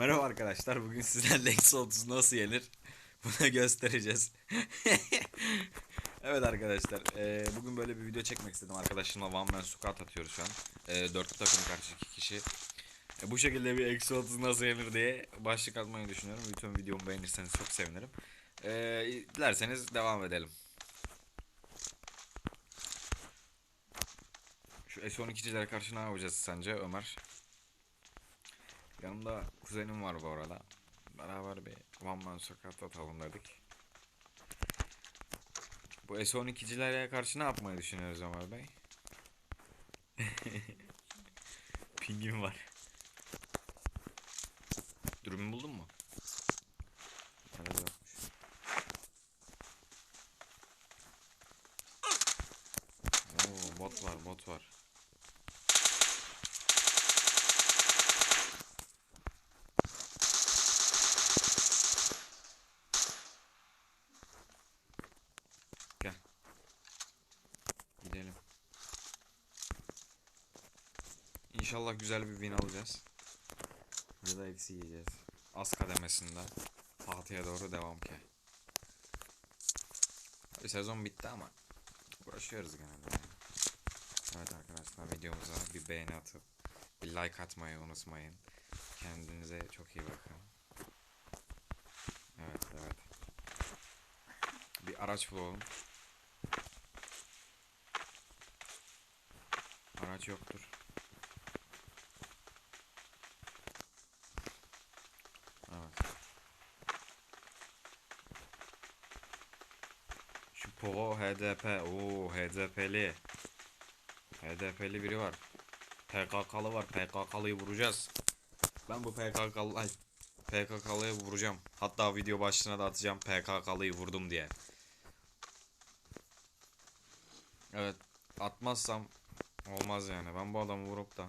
Merhaba arkadaşlar. Bugün sizlerle eksi 30 nasıl yenir? Bunu göstereceğiz. evet arkadaşlar. eee, bugün böyle bir video çekmek istedim. Arkadaşımla One Man Squat atıyoruz şu an. Eee dörtlü takım karşı iki kişi. E, bu şekilde bir eksi 30 nasıl yenir diye başlık atmayı düşünüyorum. Lütfen videomu beğenirseniz çok sevinirim. Eee dilerseniz devam edelim. Şu S12'cilere karşı ne yapacağız sence Ömer? Yanımda kuzenim var bu arada. Beraber bir one man sokak atalım dedik. Bu S12'cilere karşı ne yapmayı düşünüyoruz Ömer Bey? Pingim var. Durumu buldun mu? Bot var, bot var. Gel. Gidelim. İnşallah güzel bir win alacağız. Ya da eksi yiyeceğiz. Az kademesinden. Fatih'e doğru devam ki. Tabii sezon bitti ama uğraşıyoruz genelde. yani. Evet arkadaşlar videomuza bir beğeni atıp bir like atmayı unutmayın. Kendinize çok iyi bakın. Evet evet. Bir araç bulalım. Araç yoktur. Şu Pogo HDP. Oo HDP'li. HDP'li biri var. PKK'lı var. PKK'lıyı vuracağız. Ben bu PKK'lı ay, PKK'lıyı vuracağım. Hatta video başlığına da atacağım PKK'lıyı vurdum diye. Evet. Atmazsam olmaz yani. Ben bu adamı vurup da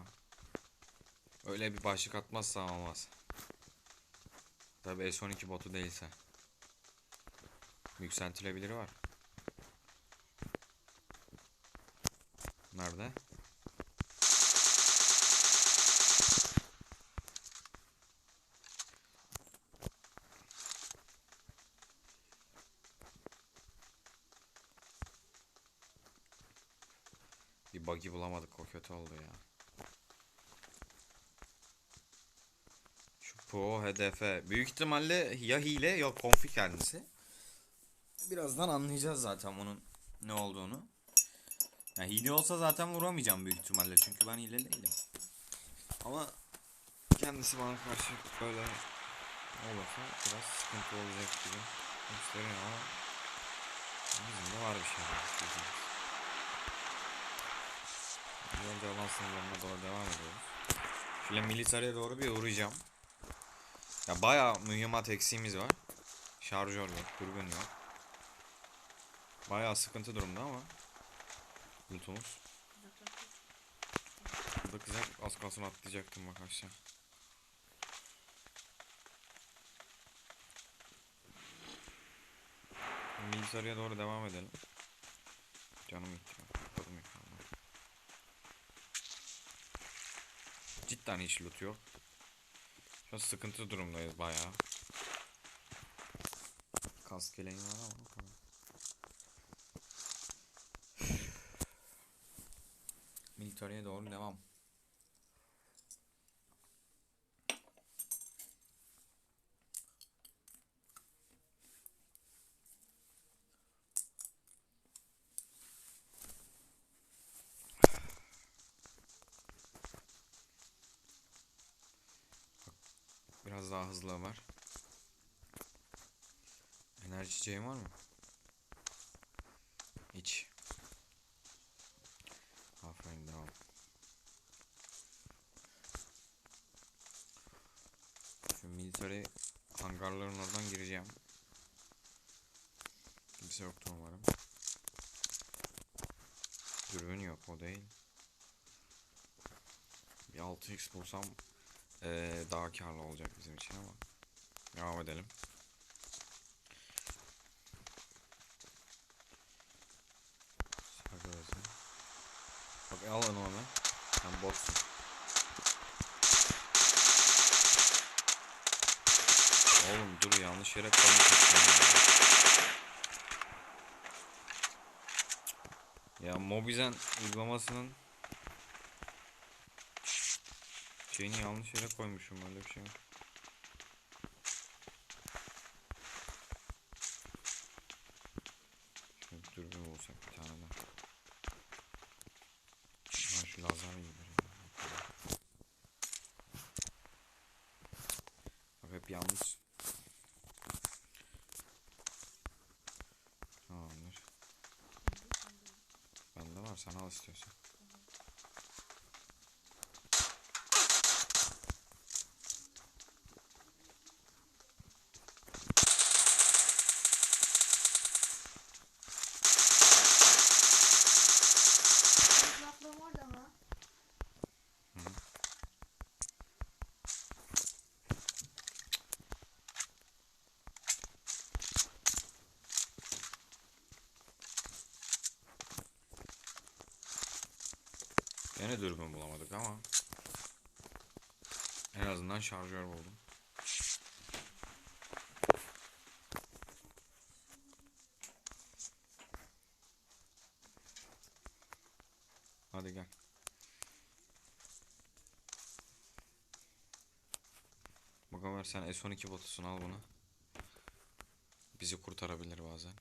öyle bir başlık atmazsam olmaz. Tabi S12 botu değilse. Yükseltilebilir var. Nerede? Bir buggy bulamadık o kötü oldu ya. Şu Pro hedefe büyük ihtimalle ya hile ya konfi kendisi. Birazdan anlayacağız zaten bunun ne olduğunu. Ya hile olsa zaten vuramayacağım büyük ihtimalle çünkü ben hile değilim. Ama kendisi bana karşı böyle olursa biraz sıkıntı olacak gibi gösteriyor ama bizim de var bir şeyler istediğimiz. Önce alan sınırlarına doğru devam ediyoruz. Şöyle militariye doğru bir uğrayacağım. Ya bayağı mühimmat eksiğimiz var. Şarjör yok, dürbün yok. Bayağı sıkıntı durumda ama lootumuz. Burada kızak az kalsın atlayacaktım bak aşağı. Militariye doğru devam edelim. Canım gitti. Kapadım ekranı. Cidden hiç loot yok. Şu an sıkıntı durumdayız bayağı. Kask yeleğim var ama bakalım. Militariye doğru devam. Biraz daha hızlı Ömer. Enerji içeceğin var mı? İç. Aferin devam. Military hangarların oradan gireceğim. Kimse yoktu umarım. Dürbün yok o değil. Bir 6x bulsam eee, daha karlı olacak bizim için ama. Devam edelim. Bak al onu ona. Sen botsun. Oğlum dur yanlış yere koymuşsun ya. Ya Mobizen uygulamasının şeyini yanlış yere koymuşum öyle bir şey. yok. Şöyle bir dürbün bulsak bir tane daha. Ha şu lazer iyidir ya. Bak hep yanlış. Tamamdır. Bende var sen al istiyorsan. Gene dürbün bulamadık ama en azından şarjör buldum. Hadi gel. Bak Ömer sen S12 botusun al bunu. Bizi kurtarabilir bazen.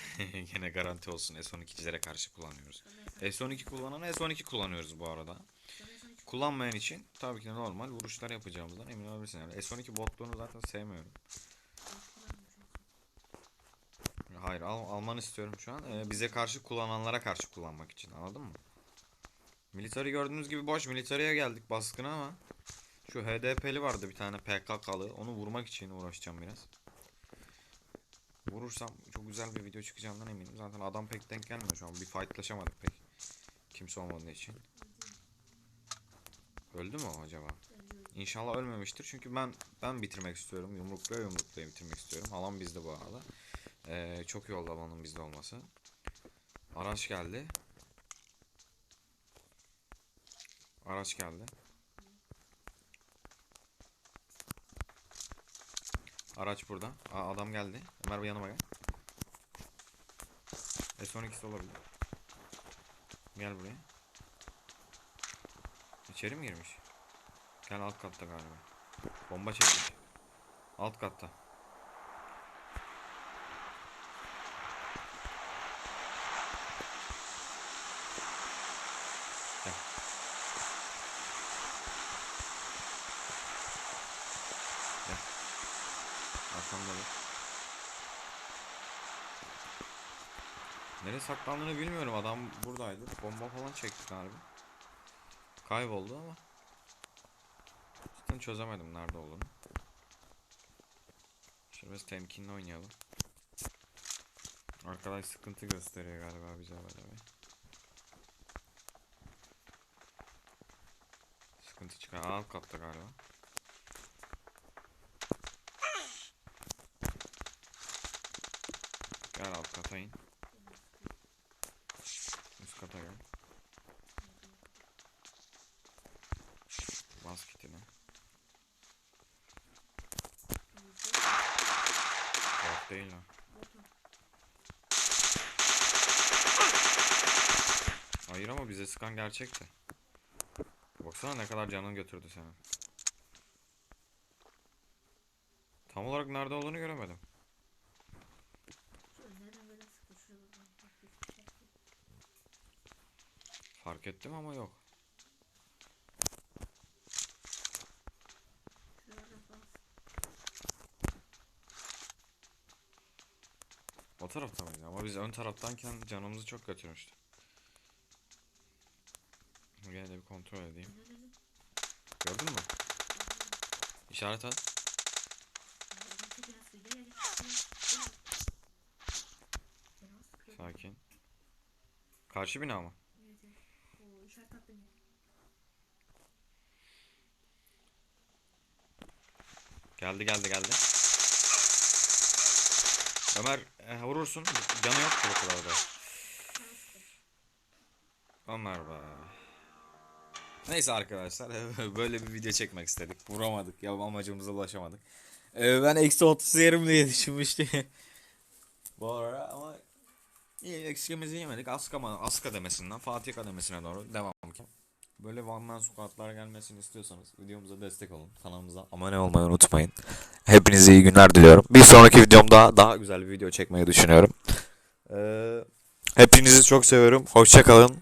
Gene garanti olsun S12'cilere karşı kullanıyoruz. S12 kullanana S12 kullanıyoruz bu arada. Kullanmayan için tabii ki de normal vuruşlar yapacağımızdan emin olabilirsin. Yani S12 botluğunu zaten sevmiyorum. Hayır al, almanı istiyorum şu an. Ee, bize karşı kullananlara karşı kullanmak için anladın mı? Military gördüğünüz gibi boş. Military'e geldik baskına ama şu HDP'li vardı bir tane PKK'lı. Onu vurmak için uğraşacağım biraz. Vurursam çok güzel bir video çıkacağından eminim. Zaten adam pek denk gelmiyor şu an. Bir fightlaşamadık pek. Kimse olmadığı için. Öldü mü acaba? İnşallah ölmemiştir. Çünkü ben ben bitirmek istiyorum. Yumrukla yumrukla bitirmek istiyorum. Alan bizde bu arada. Ee, çok iyi oldu alanın bizde olması. Araç geldi. Araç geldi. Araç burada. Aa, adam geldi. Ömer bir yanıma gel. S12'si olabilir. Gel buraya. İçeri mi girmiş? Gel alt katta galiba. Bomba çekmiş. Alt katta. Dur. Nereye saklandığını bilmiyorum. Adam buradaydı. Bomba falan çekti galiba. Kayboldu ama. Cidden çözemedim nerede olduğunu. Şöyle biraz temkinli oynayalım. Arkadaş sıkıntı gösteriyor galiba bize böyle bir. Sıkıntı çıkar. Alt katta galiba. Alt kata in. Üst kata gel. Bas kitine. Değil lan. Hayır ama bize sıkan gerçekti. Baksana ne kadar canını götürdü senin. Tam olarak nerede olduğunu göremedim. Nereden böyle sıkışıyor buradan? Bak, bir şey yapıyor. Fark ettim ama yok. O tarafta mıydı? Ama biz ön taraftanken canımızı çok götürmüştü. Gel de bir kontrol edeyim. Gördün mü? İşaret at. Sakin. Karşı bina mı? Evet, evet. Oo, işaret attım ya. Geldi geldi geldi. Ömer e, vurursun. Canı yok bu kadar da. Ömer be. Neyse arkadaşlar böyle bir video çekmek istedik. Vuramadık ya amacımıza ulaşamadık. Ee, ben eksi 30 yerim diye düşünmüştüm. Bu ara ama iyi eksikimizi yemedik. Aska, Aska demesinden Fatih kademesine doğru devam. Böyle one man squatlar gelmesini istiyorsanız videomuza destek olun. Kanalımıza abone olmayı unutmayın. Hepinize iyi günler diliyorum. Bir sonraki videomda daha güzel bir video çekmeyi düşünüyorum. Ee, hepinizi çok seviyorum. Hoşçakalın.